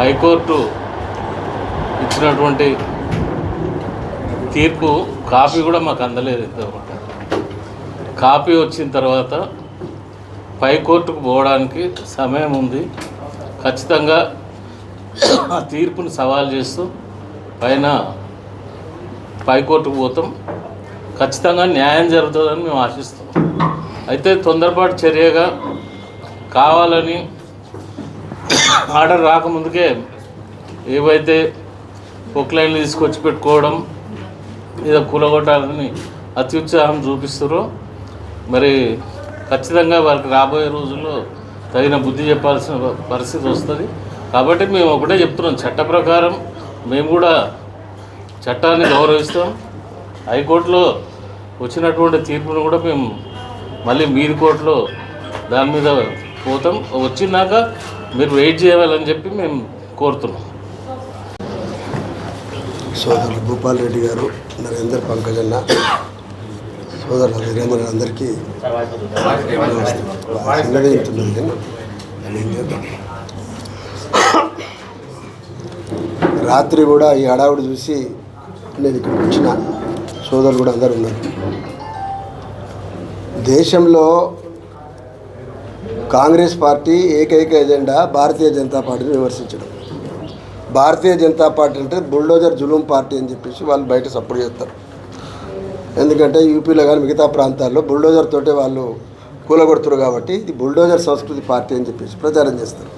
High court ఇచ్చినటువంటి తీర్పు copy కూడా మాకు అందలేదు ఇంతవరకు. కాపీ వచ్చిన తర్వాత పై కోర్టుకు పోవడానికి సమయం ఉంది. ఖచ్చితంగా ఆ తీర్పును సవాల్ చేస్తూ పైన పై కోర్టుకు పోతాం. ఖచ్చితంగా న్యాయం జరుగుతుందని మేము ఆశిస్తాం అయితే తొందరపాటు చర్యగా కావాలని ఆర్డర్ రాకముందుకే ఏవైతే పొక్లైన్లు తీసుకొచ్చి పెట్టుకోవడం ఏదో కూలగొట్టాలని అత్యుత్సాహం చూపిస్తారో మరి ఖచ్చితంగా వారికి రాబోయే రోజుల్లో తగిన బుద్ధి చెప్పాల్సిన పరిస్థితి వస్తుంది. కాబట్టి మేము ఒకటే చెప్తున్నాం చట్ట ప్రకారం మేము కూడా చట్టాన్ని గౌరవిస్తాం. హైకోర్టులో వచ్చినటువంటి తీర్పును కూడా మేము మళ్ళీ మీది కోర్టులో దాని మీద పోతాం. వచ్చినాక మీరు వెయిట్ చేయాలని చెప్పి మేము కోరుతున్నాం. సోదరులు భూపాల్ రెడ్డి గారు నరేందర్ పంకజన్న సోదరులు వీరేంద్ర అందరికీ నేను ఏం చేద్దాం రాత్రి కూడా ఈ హడావుడి చూసి నేను ఇక్కడికి వచ్చిన సోదరులు కూడా అందరు ఉన్నారు. దేశంలో కాంగ్రెస్ పార్టీ ఏకైక ఎజెండా భారతీయ జనతా పార్టీని విమర్శించడం. భారతీయ జనతా పార్టీ అంటే బుల్డోజర్ జులూం పార్టీ అని చెప్పేసి వాళ్ళు బయట సపోర్ట్ చేస్తారు. ఎందుకంటే యూపీలో కానీ మిగతా ప్రాంతాల్లో బుల్డోజర్ తోటే వాళ్ళు కూలగొడుతురు కాబట్టి ఇది బుల్డోజర్ సంస్కృతి పార్టీ అని చెప్పేసి ప్రచారం చేస్తారు.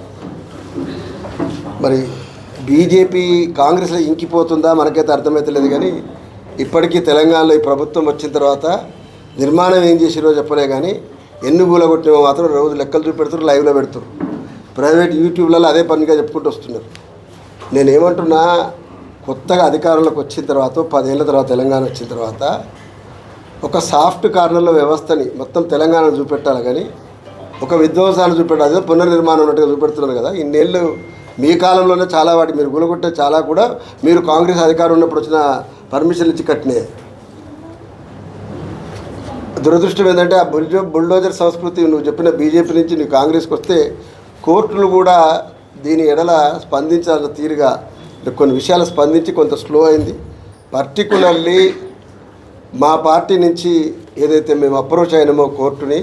మరి బీజేపీ కాంగ్రెస్లో ఇంకిపోతుందా మనకైతే అర్థమవుతలేదు కానీ ఇప్పటికీ తెలంగాణలో ఈ ప్రభుత్వం వచ్చిన తర్వాత నిర్మాణం ఏం చేసిరో చెప్పలే కానీ ఎన్ని కూలగొట్టినో మాత్రం రోజు లెక్కలు చూపెడతారు లైవ్లో పెడతారు ప్రైవేట్ యూట్యూబ్లలో అదే పనిగా చెప్పుకుంటూ వస్తున్నారు. నేను ఏమంటున్నా కొత్తగా అధికారంలోకి వచ్చిన తర్వాత పదేళ్ళ తర్వాత తెలంగాణ వచ్చిన తర్వాత ఒక సాఫ్ట్ కార్నర్లో వ్యవస్థని మొత్తం తెలంగాణ చూపెట్టాలి కానీ ఒక విధ్వంసాలు చూపెట్టాలి. అదే పునర్నిర్మాణం ఉన్నట్టుగా చూపెడుతున్నారు కదా ఇన్నేళ్ళు మీ కాలంలోనే చాలా వాటి మీరు గులగొట్టే చాలా కూడా మీరు కాంగ్రెస్ అధికారం ఉన్నప్పుడు వచ్చిన పర్మిషన్ ఇచ్చి కట్టినాయి. దురదృష్టం ఏంటంటే ఆ బుల్జో బుల్డోజర్ సంస్కృతి నువ్వు చెప్పిన బీజేపీ నుంచి నువ్వు కాంగ్రెస్కి వస్తే కోర్టులు కూడా దీని ఎడల స్పందించాల్సిన తీరుగా కొన్ని విషయాలు స్పందించి కొంత స్లో అయింది. పర్టికులర్లీ మా పార్టీ నుంచి ఏదైతే మేము అప్రోచ్ అయినామో కోర్టుని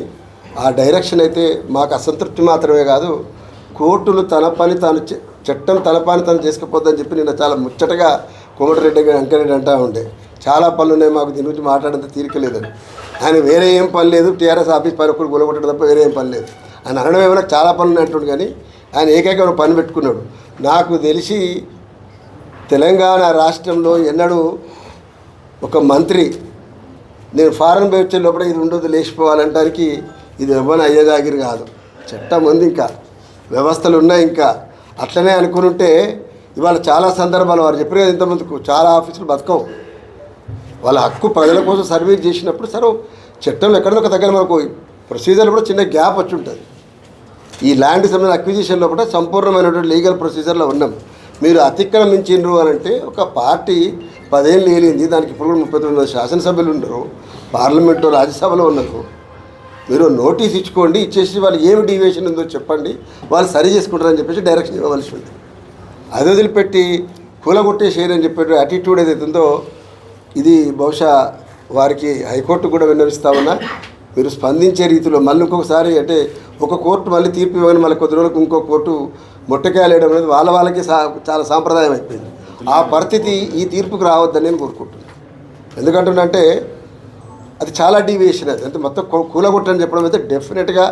ఆ డైరెక్షన్ అయితే మాకు అసంతృప్తి మాత్రమే కాదు. కోర్టులు తన పని తాను చట్టం తన పని తను చేసుకుపోద్దని చెప్పి నిన్న చాలా ముచ్చటగా కోమటిరెడ్డి గారు వెంకరెడ్డి అంటా ఉండే. చాలా పనులు ఉన్నాయి మాకు దీని గురించి మాట్లాడేంత తీరిక లేదని. ఆయన వేరే ఏం పని లేదు టీఆర్ఎస్ ఆఫీస్ పని ఒకటి గొలగొట్టడం తప్ప వేరే ఏం పని లేదు. ఆయన అనడం ఏమైనా చాలా పనులు ఉన్నాయి అంటుండు కానీ ఆయన ఏకైక ఒక పని పెట్టుకున్నాడు. నాకు తెలిసి తెలంగాణ రాష్ట్రంలో ఎన్నడూ ఒక మంత్రి నేను ఫారెన్ పోయి వచ్చే లోపల ఇది ఉండదు లేచిపోవాలంటానికి ఇది ఎవరిని అయ్యేదాగిరి కాదు. చట్టం ఉంది ఇంకా వ్యవస్థలు ఉన్నాయి ఇంకా. అట్లనే అనుకుని ఉంటే ఇవాళ చాలా సందర్భాలు వారు చెప్పారు కదా ఇంతమందికి చాలా ఆఫీసులు బతకవు. వాళ్ళ హక్కు ప్రజల కోసం సర్వే చేసినప్పుడు సరే చట్టంలో ఎక్కడో ఒక దగ్గర మనకు ప్రొసీజర్లో కూడా చిన్న గ్యాప్ వచ్చి ఉంటుంది. ఈ ల్యాండ్ సంబంధించిన అక్విజిషన్లో కూడా సంపూర్ణమైనటువంటి లీగల్ ప్రొసీజర్లో ఉన్నాం. మీరు అతిక్రమించిండ్రు అని అంటే ఒక పార్టీ పదేళ్ళు ఏలింది దానికి ఇప్పుడు కూడా ముప్పై తొమ్మిది శాసనసభ్యులు ఉన్నారు పార్లమెంట్లో రాజ్యసభలో ఉన్నారు మీరు నోటీస్ ఇచ్చుకోండి ఇచ్చేసి వాళ్ళు ఏమి డీవియేషన్ ఉందో చెప్పండి వాళ్ళు సరి చేసుకుంటారని చెప్పేసి డైరెక్షన్ ఇవ్వవలసి ఉంది. అది వదిలిపెట్టి కూలగొట్టేసేయని షేర్ అని చెప్పే యాటిట్యూడ్ ఏదైతే ఉందో ఇది బహుశా వారికి హైకోర్టు కూడా విన్నవిస్తామన్నా మీరు స్పందించే రీతిలో మళ్ళీ ఇంకొకసారి అంటే ఒక కోర్టు మళ్ళీ తీర్పు ఇవ్వని మళ్ళీ కొద్ది రోజులకు ఇంకో కోర్టు మొట్టకాయలు వేయడం అనేది వాళ్ళ వాళ్ళకి సా చాలా సాంప్రదాయం అయిపోయింది. ఆ పరిస్థితి ఈ తీర్పుకు రావద్దని నేను కోరుకుంటున్నాను. ఎందుకంటుందంటే అది చాలా డీవియేషన్ అది. అంటే మొత్తం కూలగొట్టని చెప్పడం అయితే డెఫినెట్గా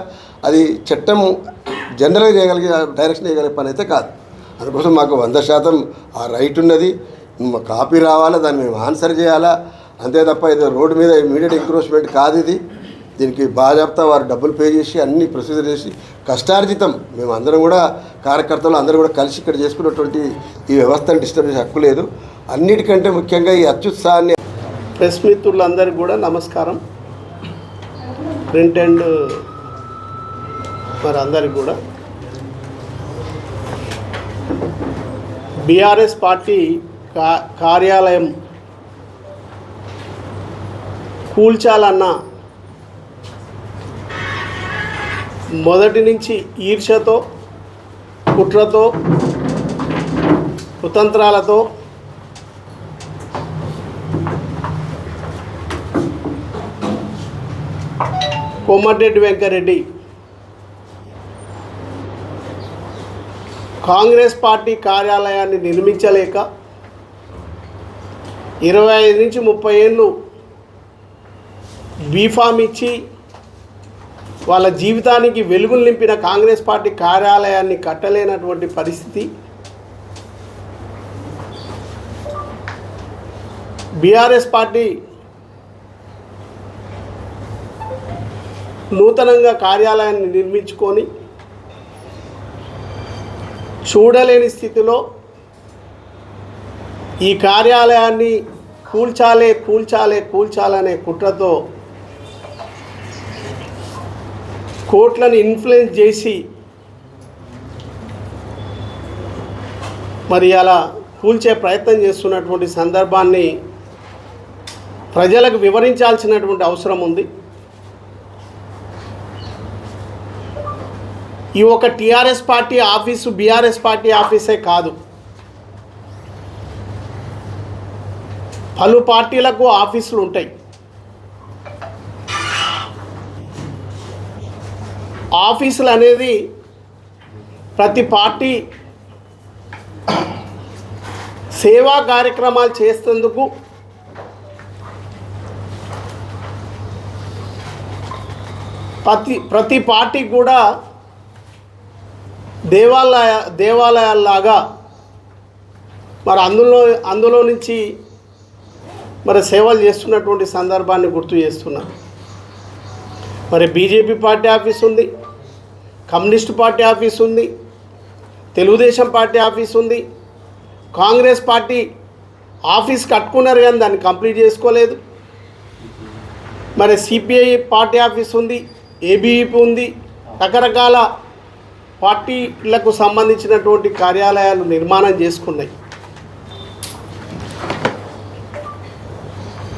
అది చట్టం జనరల్గా చేయగలిగే డైరెక్షన్ చేయగలిగే పని అయితే కాదు. అందుకోసం మాకు వంద శాతం ఆ రైట్ ఉన్నది. కాపీ రావాలా దాన్ని మేము ఆన్సర్ చేయాలా? అంతే తప్ప ఇది రోడ్డు మీద ఇమీడియట్ ఎంక్రోచ్మెంట్ కాదు ఇది. దీనికి బాజాప్తా వారు డబ్బులు పే చేసి అన్ని ప్రొసీజర్ చేసి కష్టార్జితం. మేము అందరం కూడా కార్యకర్తలు అందరూ కూడా కలిసి ఇక్కడ చేసుకున్నటువంటి ఈ వ్యవస్థను డిస్టర్బ్ చేసే హక్కు లేదు. అన్నిటికంటే ముఖ్యంగా ఈ అత్యుత్సాహాన్ని ప్రెస్ మిత్రులందరికీ కూడా నమస్కారం. ప్రింట్ అండ్ మరి అందరికి కూడా. బీఆర్ఎస్ పార్టీ కా కార్యాలయం కూల్చాలన్న మొదటి నుంచి ఈర్ష్యతో కుట్రతో కుతంత్రాలతో కోమటిరెడ్డి వెంకరెడ్డి కాంగ్రెస్ పార్టీ కార్యాలయాన్ని నిర్మించలేక ఇరవై ఐదు నుంచి ముప్పై ఏళ్ళు బీఫామ్ ఇచ్చి వాళ్ళ జీవితానికి వెలుగులు నింపిన కాంగ్రెస్ పార్టీ కార్యాలయాన్ని కట్టలేనటువంటి పరిస్థితి. బీఆర్ఎస్ పార్టీ నూతనంగా కార్యాలయాన్ని నిర్మించుకొని చూడలేని స్థితిలో ఈ కార్యాలయాన్ని కూల్చాలే కూల్చాలే కూల్చాలనే కుట్రతో కోట్లను ఇన్ఫ్లుయెన్స్ చేసి మరి అలా కూల్చే ప్రయత్నం చేస్తున్నటువంటి సందర్భాన్ని ప్రజలకు వివరించాల్సినటువంటి అవసరం ఉంది. ఈ ఒక TRS party office BRS party ఆఫీసే కాదు. పలు పార్టీలకు ఆఫీసులు ఉంటాయి. ఆఫీసులు అనేది ప్రతి పార్టీ సేవా కార్యక్రమాలు చేసేందుకు ప్రతి ప్రతి పార్టీ కూడా దేవాలయ దేవాలయాల్లాగా మరి అందులో అందులో నుంచి మరి సేవలు చేస్తున్నటువంటి సందర్భాన్ని గుర్తు చేస్తున్నా. మరి బీజేపీ పార్టీ ఆఫీస్ ఉంది కమ్యూనిస్ట్ పార్టీ ఆఫీస్ ఉంది తెలుగుదేశం పార్టీ ఆఫీస్ ఉంది కాంగ్రెస్ పార్టీ ఆఫీస్ కట్టుకున్నారు కానీ దాన్ని కంప్లీట్ చేసుకోలేదు. మరి సిపిఐ పార్టీ ఆఫీస్ ఉంది ఏబీఈపీ ఉంది రకరకాల పార్టీలకు సంబంధించినటువంటి కార్యాలయాలు నిర్మాణం చేసుకున్నాయి.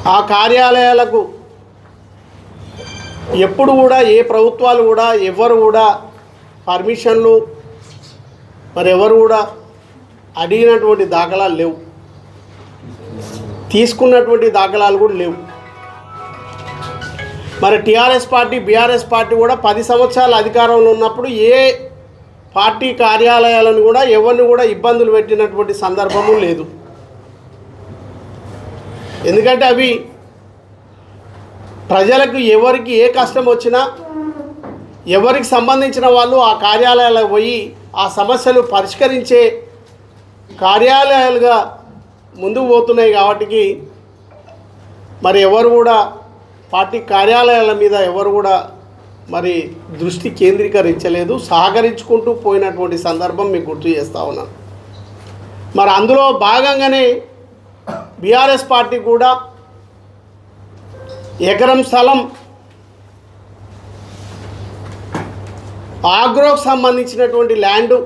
ఆ కార్యాలయాలకు ఎప్పుడు కూడా ఏ ప్రభుత్వాలు కూడా ఎవరు కూడా పర్మిషన్లు మరి ఎవరు కూడా అడిగినటువంటి దాఖలాలు లేవు. తీసుకున్నటువంటి దాఖలాలు కూడా లేవు. మరి టీఆర్ఎస్ పార్టీ బీఆర్ఎస్ పార్టీ కూడా పది సంవత్సరాల అధికారంలో ఉన్నప్పుడు ఏ పార్టీ కార్యాలయాలను కూడా ఎవరిని కూడా ఇబ్బందులు పెట్టినటువంటి సందర్భము లేదు. ఎందుకంటే అవి ప్రజలకు ఎవరికి ఏ కష్టం వచ్చినా ఎవరికి సంబంధించిన వాళ్ళు ఆ కార్యాలయాలకు పోయి ఆ సమస్యలు పరిష్కరించే కార్యాలయాలుగా ముందుకు పోతున్నాయి కాబట్టి మరి ఎవరు కూడా పార్టీ కార్యాలయాల మీద ఎవరు కూడా మరి దృష్టి కేంద్రీకరించలేదు. సహకరించుకుంటూ పోయినటువంటి సందర్భం మీకు గుర్తు చేస్తా ఉన్నాను. మరి అందులో భాగంగానే బీఆర్ఎస్ పార్టీ కూడా ఎకరం స్థలం ఆగ్రోకు సంబంధించినటువంటి ల్యాండు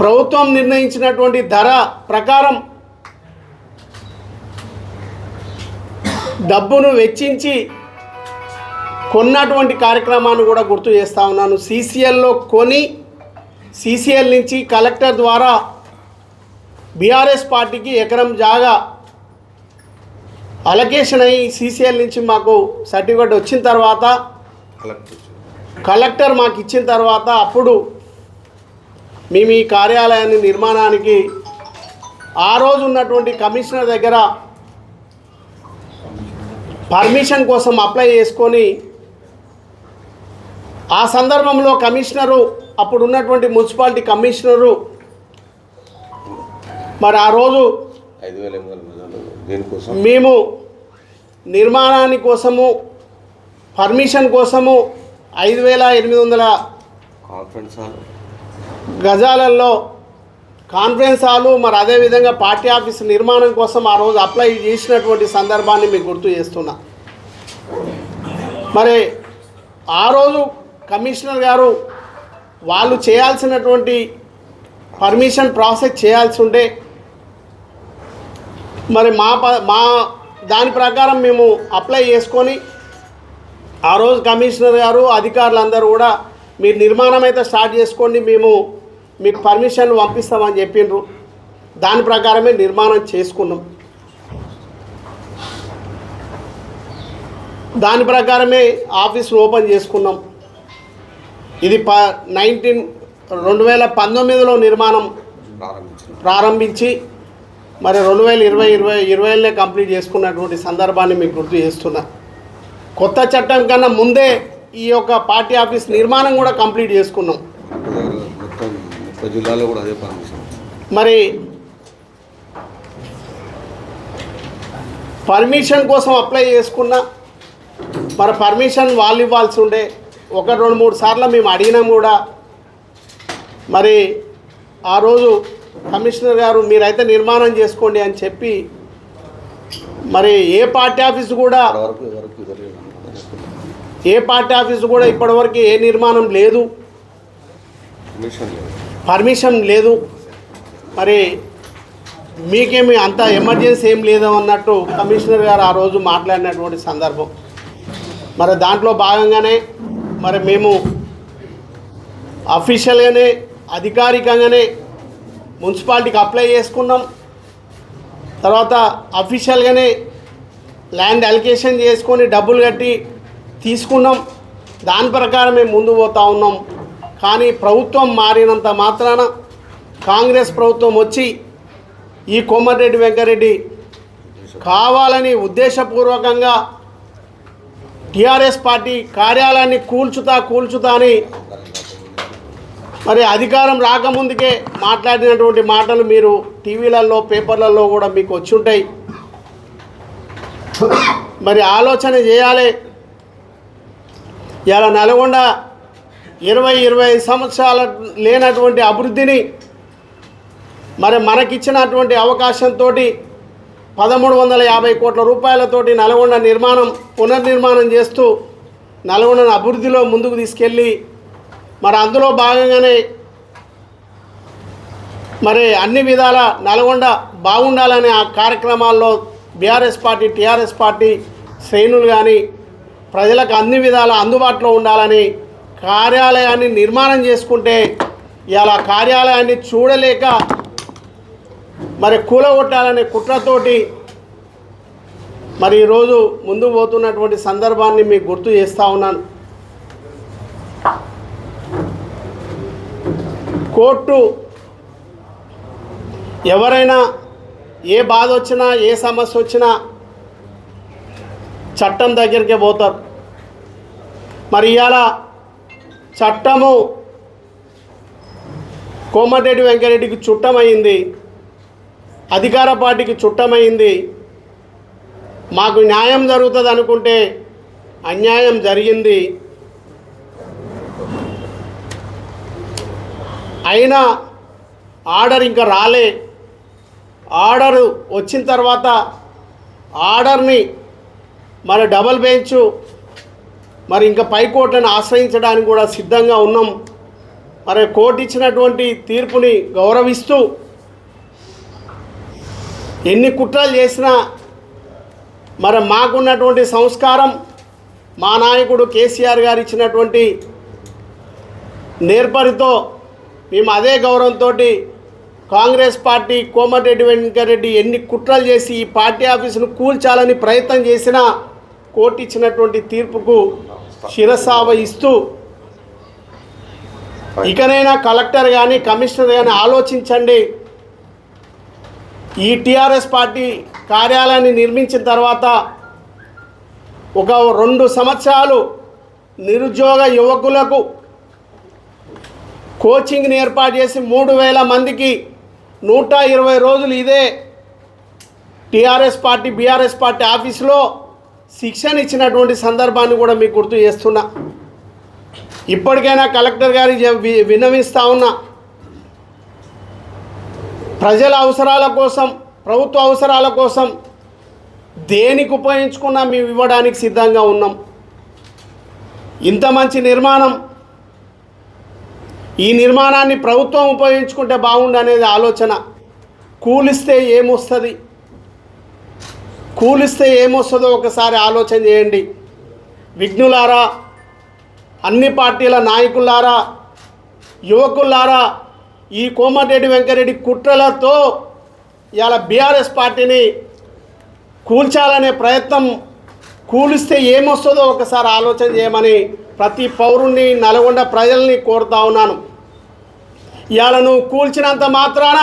ప్రభుత్వం నిర్ణయించినటువంటి ధర ప్రకారం డబ్బును వెచ్చించి కొన్నటువంటి కార్యక్రమాన్ని కూడా గుర్తు చేస్తా ఉన్నాను. సీసీఎల్లో కొని సీసీఎల్ నుంచి కలెక్టర్ ద్వారా బీఆర్ఎస్ పార్టీకి ఎకరం జాగా అలొకేషన్ అయ్యి సీసీఎల్ నుంచి మాకు సర్టిఫికేట్ వచ్చిన తర్వాత కలెక్టర్ మాకు ఇచ్చిన తర్వాత అప్పుడు మేము ఈ కార్యాలయాన్ని నిర్మాణానికి ఆ రోజు ఉన్నటువంటి కమిషనర్ దగ్గర పర్మిషన్ కోసం అప్లై చేసుకొని ఆ సందర్భంలో కమిషనరు అప్పుడు ఉన్నటువంటి మున్సిపాలిటీ కమిషనరు మరి ఆ రోజు మేము నిర్మాణాని కోసము పర్మిషన్ కోసము ఐదు వేల ఎనిమిది వందల కాన్ఫరెన్స్ హాల్. గజాలలో కాన్ఫరెన్స్ హాలు మరి అదేవిధంగా పార్టీ ఆఫీస్ నిర్మాణం కోసం ఆ రోజు అప్లై చేసినటువంటి సందర్భాన్ని మీకు గుర్తు చేస్తున్నా. మరి ఆ రోజు కమిషనర్ గారు వాళ్ళు చేయాల్సినటువంటి పర్మిషన్ ప్రాసెస్ చేయాల్సి ఉంటే మరి మా ప మా దాని ప్రకారం మేము అప్లై చేసుకొని ఆ రోజు కమిషనర్ గారు అధికారులందరూ కూడా మీరు నిర్మాణం అయితే స్టార్ట్ చేసుకోండి మేము మీకు పర్మిషన్ పంపిస్తామని చెప్పిండ్రు. దాని ప్రకారమే నిర్మాణం చేసుకున్నాం. దాని ప్రకారమే ఆఫీస్ను ఓపెన్ చేసుకున్నాం. ఇది ప నైన్టీన్ రెండు వేల పంతొమ్మిదిలో నిర్మాణం ప్రారంభించి మరి రెండు వేల ఇరవై ఇరవై ఇరవైలో కంప్లీట్ చేసుకున్నటువంటి సందర్భాన్ని మీకు గుర్తు చేస్తున్నా. కొత్త చట్టం కన్నా ముందే ఈ యొక్క పార్టీ ఆఫీస్ నిర్మాణం కూడా కంప్లీట్ చేసుకున్నాం. జిల్లాలో కూడా అదే మరి పర్మిషన్ కోసం అప్లై చేసుకున్నా. మరి పర్మిషన్ వాళ్ళు ఇవ్వాల్సి ఉండే. ఒక రెండు మూడు సార్లు మేము అడిగినాం కూడా మరి ఆ రోజు కమిషనర్ గారు మీరైతే నిర్మాణం చేసుకోండి అని చెప్పి మరి ఏ పార్టీ ఆఫీస్ కూడా ఏ పార్టీ ఆఫీస్ కూడా ఇప్పటివరకు ఏ నిర్మాణం లేదు. పర్మిషన్ లేదు. పర్మిషన్ లేదు. మరి మీకేమి అంత ఎమర్జెన్సీ ఏం లేదు అన్నట్టు కమిషనర్ గారు ఆ రోజు మాట్లాడినటువంటి సందర్భం. మరి దాంట్లో భాగంగానే మరి మేము అఫీషియల్గానే అధికారికంగానే మున్సిపాలిటీకి అప్లై చేసుకున్నాం. తర్వాత అఫీషియల్గానే ల్యాండ్ అలికేషన్ చేసుకొని డబ్బులు కట్టి తీసుకున్నాం. దాని ప్రకారం మేము ముందు పోతా ఉన్నాం. కానీ ప్రభుత్వం మారినంత మాత్రాన కాంగ్రెస్ ప్రభుత్వం వచ్చి ఈ కోమటిరెడ్డి వెంకరెడ్డి కావాలని ఉద్దేశపూర్వకంగా టీఆర్ఎస్ పార్టీ కార్యాలయాన్ని కూల్చుతా కూల్చుతా అని మరి అధికారం రాకముందుకే మాట్లాడినటువంటి మాటలు మీరు టీవీలలో పేపర్లలో కూడా మీకు వచ్చి ఉంటాయి మరి ఆలోచన చేయాలి. ఇలా నల్గొండ ఇరవై ఇరవై ఐదు సంవత్సరాల లేనటువంటి అభివృద్ధిని మరి మనకిచ్చినటువంటి అవకాశంతో పదమూడు వందల యాభై కోట్ల రూపాయలతోటి నల్గొండ నిర్మాణం పునర్నిర్మాణం చేస్తూ నల్గొండను అభివృద్ధిలో ముందుకు తీసుకెళ్ళి మరి అందులో భాగంగానే మరి అన్ని విధాల నల్గొండ బాగుండాలనే ఆ కార్యక్రమాల్లో బీఆర్ఎస్ పార్టీ టీఆర్ఎస్ పార్టీ శ్రేణులు కానీ ప్రజలకు అన్ని విధాల అందుబాటులో ఉండాలని కార్యాలయాన్ని నిర్మాణం చేసుకుంటే ఇలా కార్యాలయాన్ని చూడలేక మరి కూలగొట్టాలనే కుట్రతోటి మరి ఈరోజు ముందు పోతున్నటువంటి సందర్భాన్ని మీకు గుర్తు చేస్తూ ఉన్నాను. కోర్టు ఎవరైనా ఏ బాధ వచ్చినా ఏ సమస్య వచ్చినా చట్టం దగ్గరికే పోతారు. మరి ఇవాళ చట్టము కోమటిరెడ్డి వెంకరెడ్డికి చుట్టమైంది అధికార పార్టీకి చుట్టమైంది మాకు న్యాయం జరుగుతుంది అనుకుంటే అన్యాయం జరిగింది. అయినా ఆర్డర్ ఇంకా రాలే. ఆర్డర్ వచ్చిన తర్వాత ఆర్డర్ని మరి డబల్ బెంచ్ మరి ఇంకా పై కోర్టులను ఆశ్రయించడానికి కూడా సిద్ధంగా ఉన్నాం. మరి కోర్టు ఇచ్చినటువంటి తీర్పుని గౌరవిస్తూ ఎన్ని కుట్రలు చేసినా మరి మాకున్నటువంటి సంస్కారం మా నాయకుడు కేసీఆర్ గారు ఇచ్చినటువంటి నేర్పరితో మేము అదే గౌరవంతో కాంగ్రెస్ పార్టీ కోమటిరెడ్డి వెంకరెడ్డి ఎన్ని కుట్రలు చేసి ఈ పార్టీ ఆఫీసును కూల్చాలని ప్రయత్నం చేసినా కోర్టు ఇచ్చినటువంటి తీర్పుకు శిరసావ ఇస్తూ ఇకనైనా కలెక్టర్ కానీ కమిషనర్ కానీ ఆలోచించండి. ఈ టీఆర్ఎస్ పార్టీ కార్యాలయాన్ని నిర్మించిన తర్వాత ఒక రెండు సంవత్సరాలు నిరుద్యోగ యువకులకు కోచింగ్ని ఏర్పాటు చేసి మూడు వేల మందికి నూట ఇరవై రోజులు ఇదే టీఆర్ఎస్ పార్టీ బీఆర్ఎస్ పార్టీ ఆఫీసులో శిక్షణ ఇచ్చినటువంటి సందర్భాన్ని కూడా మీకు గుర్తు చేస్తున్నా. ఇప్పటికైనా కలెక్టర్ గారికి విన్నవిస్తూ ఉన్నా. ప్రజల అవసరాల కోసం ప్రభుత్వ అవసరాల కోసం దేనికి ఉపయోగించుకున్నా మేము ఇవ్వడానికి సిద్ధంగా ఉన్నాం. ఇంత మంచి నిర్మాణం ఈ నిర్మాణాన్ని ప్రభుత్వం ఉపయోగించుకుంటే బాగుండు అనేది ఆలోచన. కూలిస్తే ఏమొస్తుంది? కూలిస్తే ఏమొస్తుందో ఒకసారి ఆలోచన చేయండి. విఘ్నులారా అన్ని పార్టీల నాయకులారా యువకులారా ఈ కోమటిరెడ్డి వెంకరెడ్డి కుట్రలతో ఇవాళ బీఆర్ఎస్ పార్టీని కూల్చాలనే ప్రయత్నం కూలిస్తే ఏమొస్తుందో ఒకసారి ఆలోచన చేయమని ప్రతి పౌరుణ్ణి నల్గొండ ప్రజల్ని కోరుతా ఉన్నాను. ఇవాళ నువ్వు కూల్చినంత మాత్రాన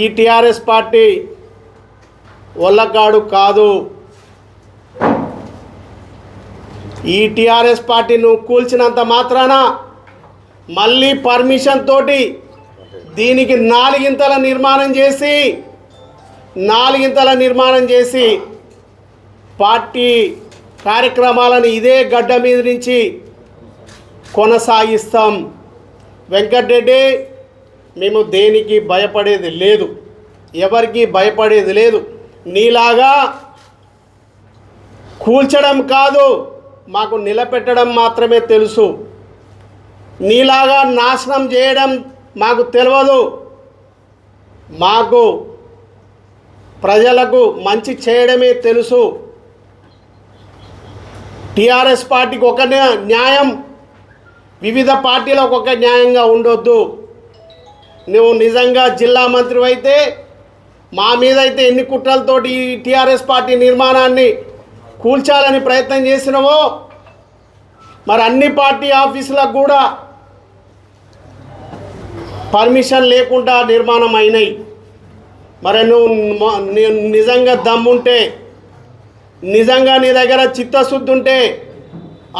ఈ టీఆర్ఎస్ పార్టీ ఒల్లగాడు కాదు. ఈ టీఆర్ఎస్ పార్టీ నువ్వు కూల్చినంత మాత్రాన మళ్ళీ పర్మిషన్ తోటి దీనికి నాలుగింతల నిర్మాణం చేసి నాలుగింతల నిర్మాణం చేసి పార్టీ కార్యక్రమాలను ఇదే గడ్డ మీద నుంచి కొనసాగిస్తాం. వెంకటరెడ్డి మేము దేనికి భయపడేది లేదు. ఎవరికి భయపడేది లేదు. నీలాగా కూల్చడం కాదు మాకు నిలబెట్టడం మాత్రమే తెలుసు. నీలాగా నాశనం చేయడం మాకు తెలియదు మాకు ప్రజలకు మంచి చేయడమే తెలుసు. టీఆర్ఎస్ పార్టీకి ఒక న్యాయం. వివిధ పార్టీలకు ఒక న్యాయంగా ఉండొద్దు. నువ్వు నిజంగా జిల్లా మంత్రి అయితే మా మీద అయితే ఎన్ని కుట్రలతోటి ఈ టీఆర్ఎస్ పార్టీ నిర్మాణాన్ని కూల్చాలని ప్రయత్నం చేసినావో మరి అన్ని పార్టీ ఆఫీసులకు కూడా పర్మిషన్ లేకుండా నిర్మాణం అయినాయి. మరి నువ్వు నిజంగా దమ్ముంటే నిజంగా నీ దగ్గర చిత్తశుద్ధి ఉంటే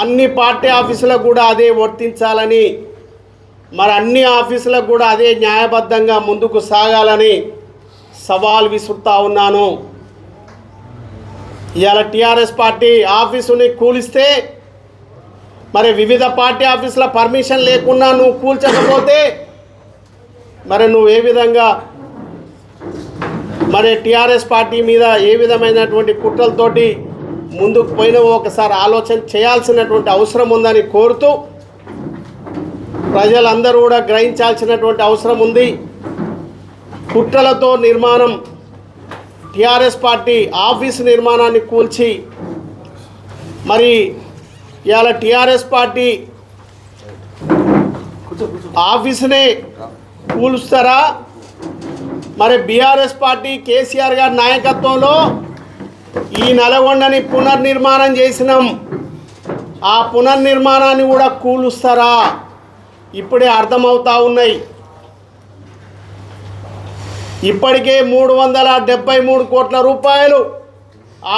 అన్ని పార్టీ ఆఫీసులకు కూడా అదే వర్తించాలని మరి అన్ని ఆఫీసులకు కూడా అదే న్యాయబద్ధంగా ముందుకు సాగాలని సవాల్ విసురుతా ఉన్నాను. ఇవాళ టీఆర్ఎస్ పార్టీ ఆఫీసుని కూలిస్తే మరి వివిధ పార్టీ ఆఫీసుల పర్మిషన్ లేకుండా నువ్వు కూల్చకపోతే మరి నువ్వు ఏ విధంగా మరి టీఆర్ఎస్ పార్టీ మీద ఏ విధమైనటువంటి కుట్రలతోటి ముందుకు పోయిన ఒకసారి ఆలోచన చేయాల్సినటువంటి అవసరం ఉందని కోరుతూ ప్రజలందరూ కూడా గ్రహించాల్సినటువంటి అవసరం ఉంది. కుట్రలతో నిర్మాణం టీఆర్ఎస్ పార్టీ ఆఫీస్ నిర్మాణాన్ని కూల్చి మరి ఇవాళ టీఆర్ఎస్ పార్టీ ఆఫీసునే కూలుస్తారా? మరి బీఆర్ఎస్ పార్టీ కేసీఆర్ గారి నాయకత్వంలో ఈ నల్గొండని పునర్నిర్మాణం చేసినాం. ఆ పునర్నిర్మాణాన్ని కూడా కూలుస్తారా? ఇప్పుడే అర్థమవుతా ఉన్నాయి. ఇప్పటికే మూడు వందల డెబ్బై మూడు కోట్ల రూపాయలు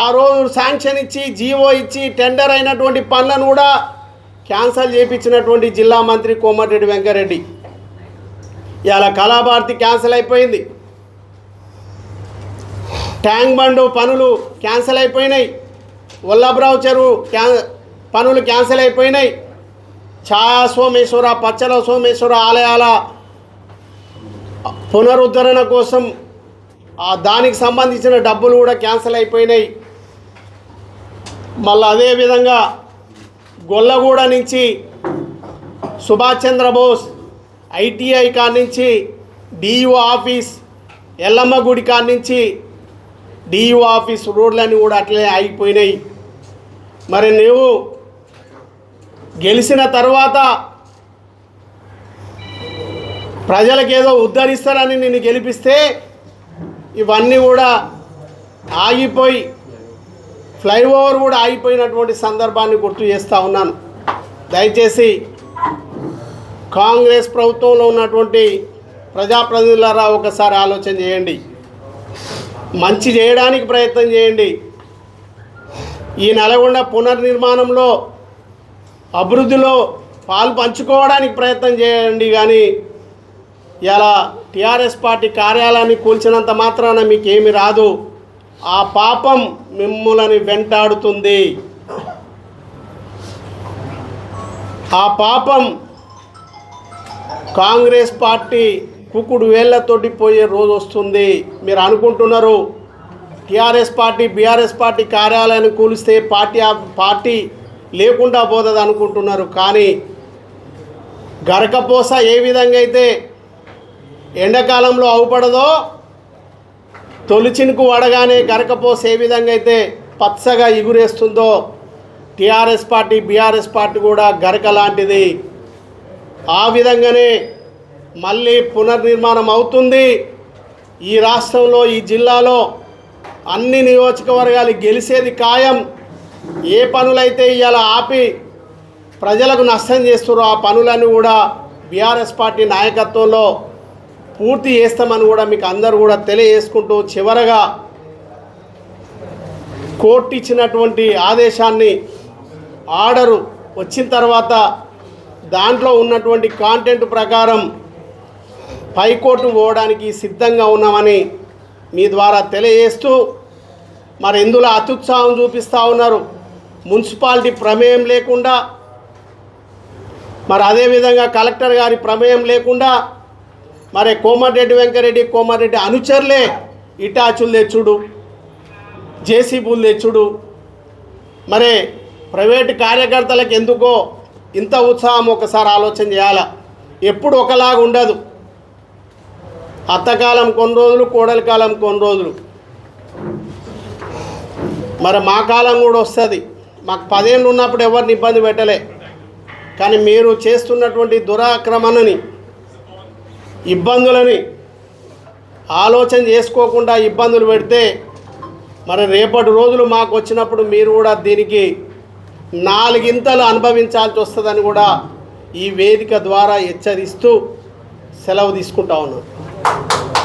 ఆ రోజు శాంక్షన్ ఇచ్చి జీవో ఇచ్చి టెండర్ అయినటువంటి పనులను కూడా క్యాన్సల్ చేయించినటువంటి జిల్లా మంత్రి కోమటిరెడ్డి వెంకరెడ్డి. ఇలా కళాభారతి క్యాన్సిల్ అయిపోయింది. ట్యాంక్ బండు పనులు క్యాన్సిల్ అయిపోయినాయి. వల్లభరావు చెరువు క్యా పనులు క్యాన్సిల్ అయిపోయినాయి. ఛాయా సోమేశ్వర పచ్చల సోమేశ్వర ఆలయాల పునరుద్ధరణ కోసం దానికి సంబంధించిన డబ్బులు కూడా క్యాన్సిల్ అయిపోయినాయి. మళ్ళీ అదేవిధంగా గొల్లగూడ నుంచి సుభాష్ చంద్రబోస్ ఐటీఐ కాడ నుంచి డిఈఓ ఆఫీస్ ఎల్లమ్మ గుడి కాడ నుంచి డిఈఓ ఆఫీస్ రోడ్లన్నీ కూడా అట్లే ఆగిపోయినాయి. మరి నువ్వు గెలిచిన తర్వాత ప్రజలకు ఏదో ఉద్ధరిస్తారని నేను గెలిపిస్తే ఇవన్నీ కూడా ఆగిపోయి ఫ్లైఓవర్ కూడా ఆగిపోయినటువంటి సందర్భాన్ని గుర్తు చేస్తూ ఉన్నాను. దయచేసి కాంగ్రెస్ ప్రభుత్వంలో ఉన్నటువంటి ప్రజాప్రతినిధులరా ఒకసారి ఆలోచన చేయండి. మంచి చేయడానికి ప్రయత్నం చేయండి. ఈ నల్గొండ పునర్నిర్మాణంలో అభివృద్ధిలో పాలు పంచుకోవడానికి ప్రయత్నం చేయండి కానీ ఇలా టీఆర్ఎస్ పార్టీ కార్యాలయాన్ని కూల్చినంత మాత్రాన మీకేమి రాదు. ఆ పాపం మిమ్మల్ని వెంటాడుతుంది. ఆ పాపం కాంగ్రెస్ పార్టీ కుకుడు వేళ్ళతోటి పోయే రోజు వస్తుంది. మీరు అనుకుంటున్నారు టీఆర్ఎస్ పార్టీ బీఆర్ఎస్ పార్టీ కార్యాలయాన్ని కూలిస్తే పార్టీ పార్టీ లేకుండా పోతుంది అనుకుంటున్నారు. కానీ గరకపోస ఏ విధంగా అయితే ఎండాకాలంలో అవుపడదో తొలిచినుకు వడగానే గరకపోస ఏ విధంగా అయితే పచ్చగా ఎగురేస్తుందో టీఆర్ఎస్ పార్టీ బీఆర్ఎస్ పార్టీ కూడా గరక లాంటిది. ఆ విధంగానే మళ్ళీ పునర్నిర్మాణం అవుతుంది. ఈ రాష్ట్రంలో ఈ జిల్లాలో అన్ని నియోజకవర్గాలు గెలిచేది ఖాయం. ఏ పనులైతే ఇవాళ ఆపి ప్రజలకు నష్టం చేస్తారో ఆ పనులన్నీ కూడా బీఆర్ఎస్ పార్టీ నాయకత్వంలో పూర్తి చేస్తామని కూడా మీకు అందరూ కూడా తెలియజేసుకుంటూ చివరగా కోర్టు ఇచ్చినటువంటి ఆదేశాన్ని ఆర్డరు వచ్చిన తర్వాత దాంట్లో ఉన్నటువంటి కాంటెంట్ ప్రకారం పైకోర్టు పోవడానికి సిద్ధంగా ఉన్నామని మీ ద్వారా తెలియజేస్తూ మరి ఇందులో అత్యుత్సాహం చూపిస్తూ ఉన్నారు. మున్సిపాలిటీ ప్రమేయం లేకుండా మరి అదేవిధంగా కలెక్టర్ గారి ప్రమేయం లేకుండా మరి కోమటిరెడ్డి వెంకరెడ్డి కోమారెడ్డి అనుచరులే ఇటాచులు తెచ్చుడు జేసీబీలు తెచ్చుడు. మరి ప్రైవేటు కార్యకర్తలకు ఎందుకో ఇంత ఉత్సాహం ఒకసారి ఆలోచన చేయాల? ఎప్పుడు ఒకలాగా ఉండదు. అత్తకాలం కొన్ని రోజులు కోడలి కాలం కొన్ని రోజులు. మరి మా కాలం కూడా వస్తుంది. మాకు పదేళ్ళు ఉన్నప్పుడు ఎవరిని ఇబ్బంది పెట్టలే. కానీ మీరు చేస్తున్నటువంటి దురాక్రమణని ఇబ్బందులని ఆలోచన చేసుకోకుండా ఇబ్బందులు పెడితే మరి రేపటి రోజులు మాకు వచ్చినప్పుడు మీరు కూడా దీనికి నాలుగింతలు అనుభవించాల్సి వస్తుందని కూడా ఈ వేదిక ద్వారా హెచ్చరిస్తూ సెలవు తీసుకుంటా ఉన్నాను Thank you.